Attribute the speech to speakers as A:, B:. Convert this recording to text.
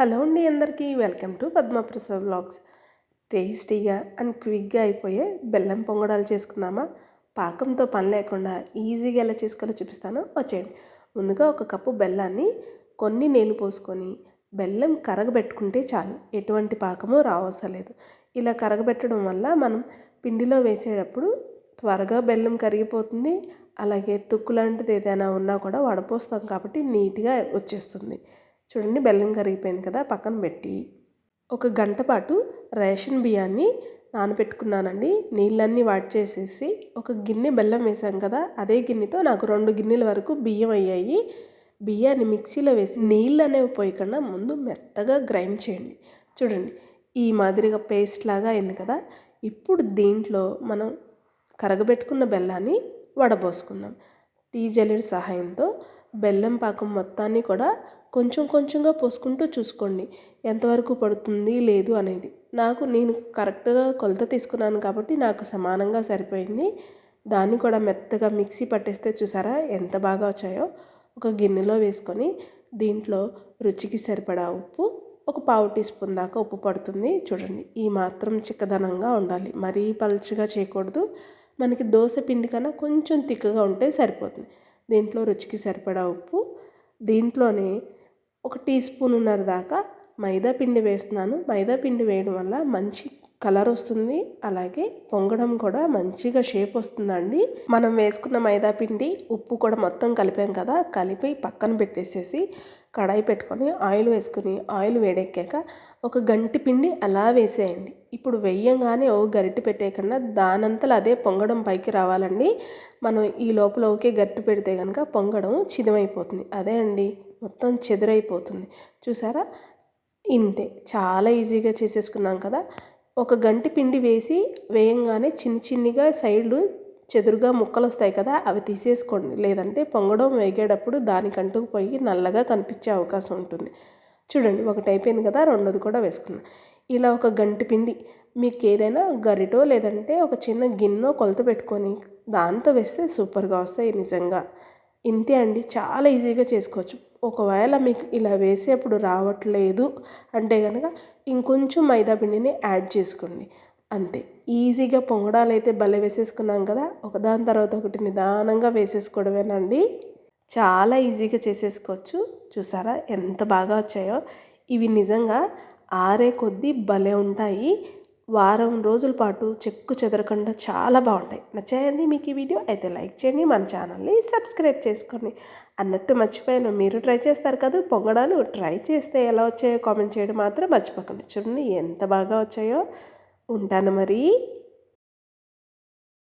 A: Hello అండి అందరికీ. Welcome to Padmaprasad vlogs. టేస్టీగా అండ్ క్విక్గా అయిపోయే బెల్లం పొంగడాలు చేసుకుందామా? పాకంతో పని లేకుండా ఈజీగా ఎలా చేసుకోవాలో చూపిస్తాను. వచ్చేయండి. ముందుగా ఒక కప్పు బెల్లాన్ని కొన్ని నీళ్ళు పోసుకొని బెల్లం కరగబెట్టుకుంటే చాలు. ఎటువంటి పాకము రావసరం లేదు. ఇలా కరగబెట్టడం వల్ల మనం పిండిలో వేసేటప్పుడు త్వరగా బెల్లం కరిగిపోతుంది. అలాగే తుక్కు లాంటిది ఏదైనా ఉన్నా కూడా వడపోస్తాం కాబట్టి నీట్గా వచ్చేస్తుంది. చూడండి బెల్లం కరిగిపోయింది కదా పక్కన పెట్టి. ఒక గంట పాటు రేషన్ బియ్యాన్ని నానబెట్టుకున్నానండి. నీళ్ళన్నీ వాట్ చేసేసి ఒక గిన్నె బెల్లం వేసాం కదా అదే గిన్నెతో నాకు రెండు గిన్నెల వరకు బియ్యం అయ్యాయి. బియ్యాన్ని మిక్సీలో వేసి నీళ్ళు అనేవి పోయకుండా ముందు మెత్తగా గ్రైండ్ చేయండి. చూడండి ఈ మాదిరిగా పేస్ట్ లాగా అయింది కదా ఇప్పుడు దీంట్లో మనం కరగబెట్టుకున్న బెల్లాన్ని వడబోసుకుందాం. టీ జల్లెడి సహాయంతో బెల్లం పాకం మొత్తాన్ని కూడా కొంచెం కొంచెంగా పోసుకుంటూ చూసుకోండి. ఎంతవరకు పడుతుంది లేదు అనేది. నాకు నేను కరెక్ట్గా కొలత తీసుకున్నాను కాబట్టి నాకు సమానంగా సరిపోయింది. దాన్ని కూడా మెత్తగా మిక్సీ పట్టేస్తే చూసారా ఎంత బాగా వచ్చాయో. ఒక గిన్నెలో వేసుకొని దీంట్లో రుచికి సరిపడా ఉప్పు ఒక పావు టీ స్పూన్ దాకా ఉప్పు పడుతుంది. చూడండి ఈ మాత్రం చిక్కదనంగా ఉండాలి. మరీ పలుచగా చేయకూడదు. మనకి దోశ పిండి కన్నా కొంచెం తిక్కగా ఉంటే సరిపోతుంది. దీంట్లో రుచికి సరిపడా ఉప్పు దీంట్లోనే ఒక టీ స్పూన్ ఉన్నర దాకా మైదా పిండి వేస్తున్నాను. మైదా పిండి వేయడం వల్ల మంచి కలర్ వస్తుంది. అలాగే పొంగడం కూడా మంచిగా షేప్ వస్తుందండి. మనం వేసుకున్న మైదా పిండి ఉప్పు కూడా మొత్తం కలిపాం కదా కలిపి పక్కన పెట్టేసేసి కడాయి పెట్టుకొని ఆయిల్ వేసుకుని ఆయిల్ వేడెక్కాక ఒక గంటి పిండి అలా వేసేయండి. ఇప్పుడు వెయ్యంగానే ఓ గరిటె పెట్టేయకుండా దానంతలు అదే పొంగడం పైకి రావాలండి. మనం ఈ లోపల ఓకే గరిటె పెడితే కనుక పొంగడం చిదమైపోతుంది. అదే అండి మొత్తం చెదురైపోతుంది. చూసారా? ఇంతే. చాలా ఈజీగా చేసేసుకున్నాం కదా. ఒక గంటి పిండి వేసి వేయంగానే చిన్న చిన్నగా సైడ్లు చెదురుగా ముక్కలు వస్తాయి కదా అవి తీసేసుకోండి. లేదంటే పొంగడం వేగేటప్పుడు దానికంటూ పోయి నల్లగా కనిపించే అవకాశం ఉంటుంది. చూడండి ఒకటి అయిపోయింది కదా రెండోది కూడా వేసుకున్నాను ఇలా ఒక గంటి పిండి మీకు ఏదైనా గరిటో లేదంటే ఒక చిన్న గిన్నె కొలత పెట్టుకొని దాంతో వేస్తే సూపర్గా వస్తాయి నిజంగా. ఇంతే అండి చాలా ఈజీగా చేసుకోవచ్చు. ఒకవేళ మీకు ఇలా వేసేప్పుడు రావట్లేదు అంటే కనుక ఇంకొంచెం మైదా పిండిని యాడ్ చేసుకోండి. అంతే ఈజీగా పొంగడాలు అయితే భలే వేసేసుకున్నాం కదా ఒకదాని తర్వాత ఒకటి నిదానంగా వేసేసుకోవడమేనండి. చాలా ఈజీగా చేసేసుకోవచ్చు. చూసారా? ఎంత బాగా వచ్చాయో. ఇవి నిజంగా ఆరే కొద్దీ భలే ఉంటాయి. వారం రోజుల పాటు చెక్కు చెదరకుండా చాలా బాగుంటాయి. నచ్చాయండి మీకు ఈ వీడియో? అయితే లైక్ చేయండి. మన ఛానల్ని సబ్స్క్రైబ్ చేసుకోండి. అన్నట్టు మర్చిపోయాను. మీరు ట్రై చేస్తారు కదా? పొంగడాలు ట్రై చేస్తే ఎలా వచ్చాయో కామెంట్ చేయడం మాత్రం మర్చిపోకండి. చూడండి ఎంత బాగా వచ్చాయో. ఉంటాను మరి.